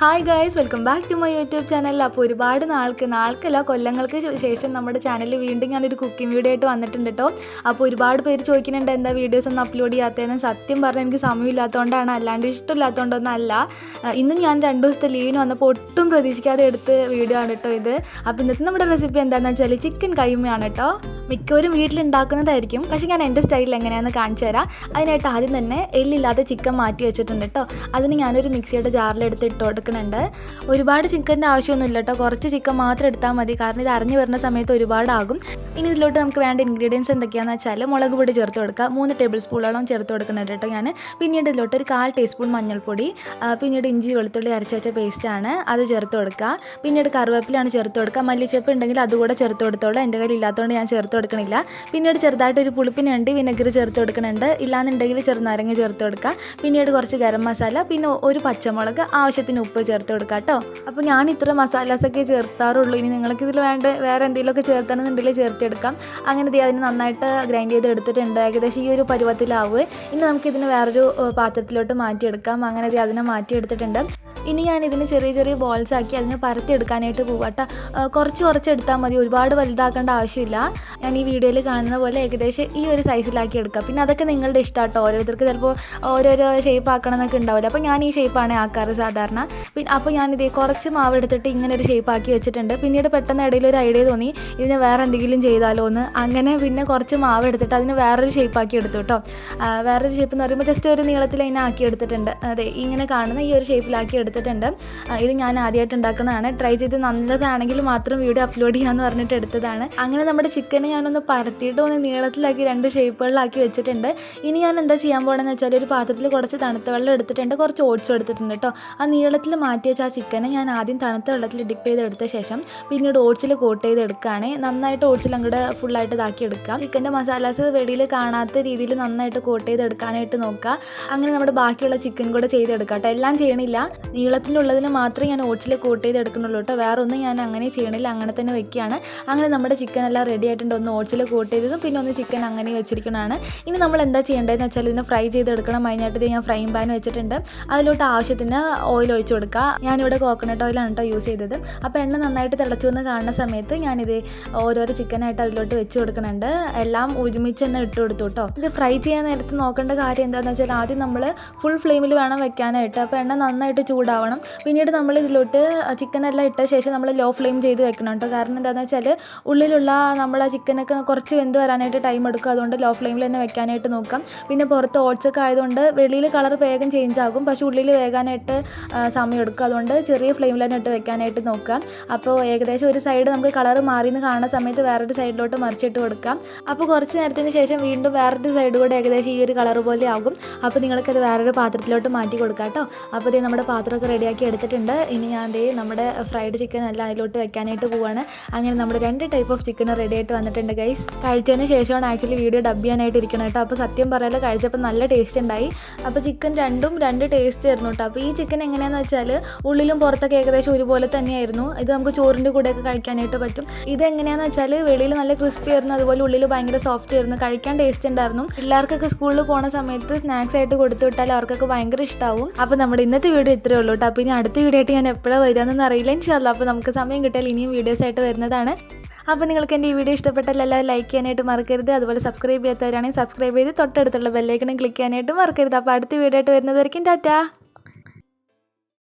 Hi guys welcome back to my YouTube channel അപ്പോൾ ഒരുപാട് നാൾക്ക് നാൾക്കല്ല കൊല്ലങ്ങൾക്ക് ശേഷം നമ്മുടെ ചാനലിൽ വീണ്ടും ഞാനൊരു കുക്കിംഗ് വീഡിയോ ആയിട്ട് വന്നിട്ടുണ്ട് കേട്ടോ അപ്പോൾ ഒരുപാട് പേര് ചോദിക്കുന്നുണ്ട് എന്താ വീഡിയോസ് ഒന്നും അപ്ലോഡ് ചെയ്യാത്തതെന്ന്? സത്യം പറഞ്ഞാൽ എനിക്ക് സമയമില്ലാത്തതുകൊണ്ടാണ് അല്ലാണ്ട് ഇഷ്ടമില്ലാത്തതുകൊണ്ടൊന്നല്ല ഇന്നും ഞാൻ രണ്ട് ദിവസത്തെ ലീവിന് വന്നപ്പോൾ ഒട്ടും പ്രതീക്ഷിക്കാതെ എടുത്ത് വീഡിയോ ആണ് കേട്ടോ ഇത്. അപ്പോൾ ഇന്നത്തെ നമ്മുടെ റെസിപ്പി എന്താണെന്ന് വെച്ചാൽ ചിക്കൻ കൈമയാണ് കേട്ടോ മിക്കവരും വീട്ടിലുണ്ടാക്കുന്നതായിരിക്കും. പക്ഷേ ഞാൻ എന്റെ സ്റ്റൈലിൽ എങ്ങനെയാണെന്ന് കാണിച്ചു തരാം. അതിനായിട്ട് ആദ്യം തന്നെ എല്ലില്ലാത്ത ചിക്കൻ മാറ്റി വെച്ചിട്ടുണ്ട് കേട്ടോ. അതിന് ഞാനൊരു മിക്സിയുടെ ജാറിലെടുത്ത് ഇട്ട് കൊടുക്കുന്നുണ്ട്. ഒരുപാട് ചിക്കന്റെ ആവശ്യമൊന്നുമില്ല കേട്ടോ. കുറച്ച് ചിക്കൻ മാത്രം എടുത്താൽ മതി. കാരണം ഇത് അറിഞ്ഞു വരുന്ന സമയത്ത് ഒരുപാടാകും. ഇനി ഇതിലോട്ട് നമുക്ക് വേണ്ട ഇൻഗ്രീഡിയൻസ് എന്തൊക്കെയാണെന്ന് വെച്ചാൽ മുളക് പൊടി ചേർത്ത് കൊടുക്കുക. മൂന്ന് ടേബിൾ സ്പൂണോളം ചേർത്ത് കൊടുക്കുന്നുണ്ട് കേട്ടോ ഞാൻ. പിന്നീട് ഇതിലോട്ട് ഒരു കാൽ ടീസ്പൂൺ മഞ്ഞൾപ്പൊടി പിന്നീട് ഇഞ്ചി വെളുത്തുള്ളി അരച്ച് വെച്ച പേസ്റ്റാണ് അത് ചേർത്ത് കൊടുക്കുക. പിന്നീട് കറിവേപ്പിലാണ് ചേർത്ത് കൊടുക്കുക. മല്ലിച്ചപ്പ് ഉണ്ടെങ്കിൽ അതുകൂടെ ചേർത്ത് കൊടുത്തോളൂ. എന്റെ കയ്യിൽ ഇല്ലാത്തതുകൊണ്ട് ഞാൻ ചേർത്ത് കൊടുക്കണില്ല പിന്നീട് ചെറുതായിട്ട് ഒരു പുളിപ്പിന് വേണ്ടി വിനെഗർ ചേർത്ത് കൊടുക്കുന്നുണ്ട് ഇല്ലാന്നുണ്ടെങ്കിൽ ചെറുനാരങ്ങ ചേർത്ത് കൊടുക്കുക പിന്നീട് കുറച്ച് ഗരം മസാല പിന്നെ ഒരു പച്ചമുളക് ആവശ്യത്തിന് ഉപ്പ് ചേർത്ത് കൊടുക്കുക കേട്ടോ. അപ്പോൾ ഞാൻ ഇത്ര മസാലാസൊക്കെ ചേർത്താറുള്ളൂ. ഇനി നിങ്ങൾക്ക് ഇതിൽ വേണ്ട വേറെ എന്തെങ്കിലുമൊക്കെ ചേർത്തണമെന്നുണ്ടെങ്കിൽ ചേർത്തെടുക്കാം. അങ്ങനെ ദേ അതിന് നന്നായിട്ട് ഗ്രൈൻഡ് ചെയ്ത് എടുത്തിട്ടുണ്ട് ഏകദേശം ഈ ഒരു പരുവത്തിലാവുക ഇനി നമുക്കിതിന് വേറൊരു പാത്രത്തിലോട്ട് മാറ്റിയെടുക്കാം. അങ്ങനെ ദേ അതിനെ മാറ്റിയെടുത്തിട്ടുണ്ട്. ഇനി ഞാൻ ഇതിന് ചെറിയ ചെറിയ ബോൾസ് ആക്കി അതിനെ പരത്തിയെടുക്കാനായിട്ട് പോവാട്ടോ. കുറച്ച് കുറച്ച് എടുത്താൽ മതി. ഒരുപാട് വലുതാക്കേണ്ട ആവശ്യമില്ല. ഞാൻ ഈ വീഡിയോയിൽ കാണുന്ന പോലെ ഏകദേശം ഈ ഒരു സൈസിലാക്കി എടുക്കുക പിന്നെ അതൊക്കെ നിങ്ങളുടെ ഇഷ്ടമാട്ടോ ഓരോരുത്തർക്ക് ചിലപ്പോൾ ഓരോരോ ഷേപ്പ് ആക്കണം എന്നൊക്കെ ഉണ്ടാവില്ല? അപ്പോൾ ഞാൻ ഈ ഷേപ്പാണ് ആക്കാറ് സാധാരണ. പിന്നെ അപ്പോൾ ഞാനിത് കുറച്ച് മാവ് എടുത്തിട്ട് ഇങ്ങനെ ഒരു ഷേപ്പ് ആക്കി വെച്ചിട്ടുണ്ട്. പിന്നീട് പെട്ടെന്ന് ഇടയിൽ ഒരു ഐഡിയ തോന്നി. ഇതിന് വേറെ എന്തെങ്കിലും ചെയ്താലോ എന്ന്. അങ്ങനെ പിന്നെ കുറച്ച് മാവ് എടുത്തിട്ട് അതിന് വേറൊരു ഷേപ്പ് ആക്കി എടുത്തു കേട്ടോ വേറൊരു ഷേപ്പ് എന്ന് പറയുമ്പോൾ ജസ്റ്റ് ഒരു നീളത്തിൽ അതിനെ ആക്കി എടുത്തിട്ടുണ്ട്. അതെ ഇങ്ങനെ കാണുന്ന ഈ ഒരു ഷേപ്പിലാക്കി എടുത്തിട്ടുണ്ട്. ഇത് ഞാൻ ആദ്യമായിട്ട് ഉണ്ടാക്കുന്നതാണ്. ട്രൈ ചെയ്ത് നല്ലതാണെങ്കിൽ മാത്രം വീഡിയോ അപ്ലോഡ് ചെയ്യാമെന്ന് പറഞ്ഞിട്ട് എടുത്തതാണ്. അങ്ങനെ നമ്മുടെ ചിക്കനെ ഞാനൊന്ന് പരത്തിയിട്ട് ഒന്ന് നീളത്തിലാക്കി രണ്ട് ഷേപ്പുകളിലാക്കി വെച്ചിട്ടുണ്ട്. ഇനി ഞാൻ എന്താ ചെയ്യാൻ പോകണമെന്ന് വെച്ചാൽ ഒരു പാത്രത്തിൽ കുറച്ച് തണുത്ത വെള്ളം എടുത്തിട്ടുണ്ട്. കുറച്ച് ഓട്സ് എടുത്തിട്ടുണ്ട് കേട്ടോ ആ നീളത്തിൽ മാറ്റി വെച്ച ആ ചിക്കനെ ഞാൻ ആദ്യം തണുത്ത വെള്ളത്തിൽ ഡിപ്പ് ചെയ്തെടുത്ത ശേഷം പിന്നീട് ഓട്സിൽ കോട്ട് ചെയ്ത് എടുക്കുകയാണെ നന്നായിട്ട് ഓട്സിൽ അങ്ങോട്ട് ഫുള്ളായിട്ട് ഇതാക്കി എടുക്കുക. ചിക്കന്റെ മസാലാസ് വെളിയിൽ കാണാത്ത രീതിയിൽ നന്നായിട്ട് കോട്ട് ചെയ്ത് എടുക്കാനായിട്ട് നോക്കുക. അങ്ങനെ നമ്മുടെ ബാക്കിയുള്ള ചിക്കൻ കൂടെ ചെയ്തെടുക്കാം കേട്ടോ എല്ലാം ചെയ്യണില്ല. നീളത്തിലുള്ളതിന് മാത്രമേ ഞാൻ ഓട്സിൽ കോട്ട് ചെയ്ത് എടുക്കുന്നുള്ളൂ കേട്ടോ. വേറെ ഒന്നും ഞാൻ അങ്ങനെ ചെയ്യണില്ല. അങ്ങനെ തന്നെ വെക്കുകയാണ്. അങ്ങനെ നമ്മുടെ ചിക്കൻ എല്ലാം റെഡി ആയിട്ടുണ്ട്. ഒന്ന് ഓട്സിൽ കോട്ട് ചെയ്തതും പിന്നെ ഒന്ന് ചിക്കൻ അങ്ങനെ വെച്ചിരിക്കണതാണ്. ഇനി നമ്മൾ എന്താ ചെയ്യേണ്ടതെന്ന് വെച്ചാൽ ഇതിനെ ഫ്രൈ ചെയ്തെടുക്കണം. അതിനായിട്ട് ഞാൻ ഫ്രൈ പാൻ വെച്ചിട്ടുണ്ട്. അതിലോട്ട് ആവശ്യത്തിന് ഓയിൽ ഒഴിച്ചു കൊടുക്കുക. ഞാനിവിടെ കോക്കനട്ട് ഓയിലാണ് കേട്ടോ യൂസ് ചെയ്തത്. അപ്പോൾ എണ്ണ നന്നായിട്ട് തിളച്ചു എന്ന് കാണുന്ന സമയത്ത് ഞാനിത് ഓരോരോ ചിക്കനായിട്ട് അതിലോട്ട് വെച്ച് കൊടുക്കുന്നുണ്ട്. എല്ലാം ഒരുമിച്ച് തന്നെ ഇട്ട് കൊടുത്തു കേട്ടോ. ഇത് ഫ്രൈ ചെയ്യാൻ നേരത്ത് നോക്കേണ്ട കാര്യം എന്താണെന്ന് വെച്ചാൽ ആദ്യം നമ്മൾ ഫുൾ ഫ്ലെയിമിൽ വേണം വെക്കാനായിട്ട്. അപ്പോൾ എണ്ണ നന്നായിട്ട് ചൂടാവണം. പിന്നീട് നമ്മൾ ഇതിലോട്ട് ചിക്കൻ എല്ലാം ഇട്ട ശേഷം നമ്മൾ ലോ ഫ്ലെയിം ചെയ്ത് വെക്കണം കേട്ടോ. കാരണം എന്താണെന്ന് വെച്ചാൽ ഉള്ളിലുള്ള നമ്മുടെ ചിക്കനൊക്കെ കുറച്ച് വെന്ത് വരാനായിട്ട് ടൈം എടുക്കും. അതുകൊണ്ട് ലോ ഫ്ലെയിമിൽ തന്നെ വെക്കാനായിട്ട് നോക്കാം. പിന്നെ പുറത്ത് ഓട്സൊക്കെ ആയതുകൊണ്ട് വെളിയിൽ കളർ വേഗം ചേഞ്ച് ആകും. പക്ഷേ ഉള്ളിൽ വേകാനായിട്ട് സമയം എടുക്കും. അതുകൊണ്ട് ചെറിയ ഫ്ലെയിമിൽ തന്നെ ഇട്ട് വെക്കാനായിട്ട് നോക്കാം. അപ്പോൾ ഏകദേശം ഒരു സൈഡ് നമുക്ക് കളർ മാറിയെന്ന് കാണുന്ന സമയത്ത് വേറൊരു സൈഡിലോട്ട് മറിച്ചിട്ട് കൊടുക്കാം. അപ്പോൾ കുറച്ച് നേരത്തിന് ശേഷം വീണ്ടും വേറൊരു സൈഡ് കൂടെ ഏകദേശം ഈ ഒരു കളർ പോലെ ആകും. അപ്പോൾ നിങ്ങൾക്കത് വേറൊരു പാത്രത്തിലോട്ട് മാറ്റി കൊടുക്കാം കേട്ടോ. അപ്പോൾ ഇത് നമ്മുടെ പാത്രമൊക്കെ റെഡിയാക്കി എടുത്തിട്ടുണ്ട്. ഇനി ഞാൻ ദേ നമ്മുടെ ഫ്രൈഡ് ചിക്കൻ എല്ലാം അതിലോട്ട് വെക്കാനായിട്ട് പോവാണ്. അങ്ങനെ നമ്മുടെ രണ്ട് ടൈപ്പ് ഓഫ് ചിക്കൻ റെഡി ആയിട്ട് വന്നിട്ടുണ്ട് ഗൈസ് കഴിച്ചതിന് ശേഷമാണ് ആക്ച്വലി വീഡിയോ ഡബ് ചെയ്യാനായിട്ട് ഇരിക്കുന്നത് കേട്ടോ. അപ്പോൾ സത്യം പറയാലോ കഴിച്ചപ്പോൾ നല്ല ടേസ്റ്റ് ഉണ്ടായി. അപ്പോൾ ചിക്കൻ രണ്ടും രണ്ട് ടേസ്റ്റ് ആയിരുന്നു കേട്ടോ. അപ്പോൾ ഈ ചിക്കൻ എങ്ങനെയാണെന്ന് വെച്ചാൽ ഉള്ളിലും പുറത്തൊക്കെ ഏകദേശം ഒരുപോലെ തന്നെയായിരുന്നു. ഇത് നമുക്ക് ചോറിന്റെ കൂടെയൊക്കെ കഴിക്കാനായിട്ട് പറ്റും. ഇത് എങ്ങനെയാണെന്ന് വെച്ചാൽ വെളിയിൽ നല്ല ക്രിസ്പി ആയിരുന്നു. അതുപോലെ ഉള്ളിൽ ഭയങ്കര സോഫ്റ്റ് ആയിരുന്നു. കഴിക്കാൻ ടേസ്റ്റ് ഉണ്ടായിരുന്നു. പിള്ളേർക്കൊക്കെ സ്കൂളിൽ പോണ സമയത്ത് സ്നാക്സ് ആയിട്ട് കൊടുത്തു വിട്ടാൽ അവർക്കൊക്കെ ഭയങ്കര ഇഷ്ടമാവും അപ്പോൾ നമ്മുടെ ഇന്നത്തെ വീഡിയോ ഇത്രയേ ഉള്ളൂ. കേട്ടോ അപ്പോൾ ഇനി അടുത്ത വീഡിയോ ആയിട്ട് ഞാൻ എപ്പോഴാണ് വരികയെന്നൊന്നും അറിയില്ല. ഇൻഷാല്ല അപ്പോൾ നമുക്ക് സമയം കിട്ടിയാൽ ഇനിയും വീഡിയോസ് ആയിട്ട് വരുന്നതാണ്. അപ്പോൾ നിങ്ങൾക്ക് എന്റെ ഈ വീഡിയോ ഇഷ്ടപ്പെട്ടാൽ എല്ലാവരും ലൈക്ക് ചെയ്യാനായിട്ട് മറക്കരുത്. അതുപോലെ സബ്സ്ക്രൈബ് ചെയ്യാത്തവരാണെങ്കിൽ സബ്സ്ക്രൈബ് ചെയ്ത് തൊട്ടടുത്തുള്ള ബെല്ലൈക്കണും ക്ലിക്ക് ചെയ്യാനായിട്ട് മറക്കരുത്. അപ്പോൾ അടുത്ത വീഡിയോ ആയിട്ട് വരുന്നതായിരിക്കും ടാറ്റാ.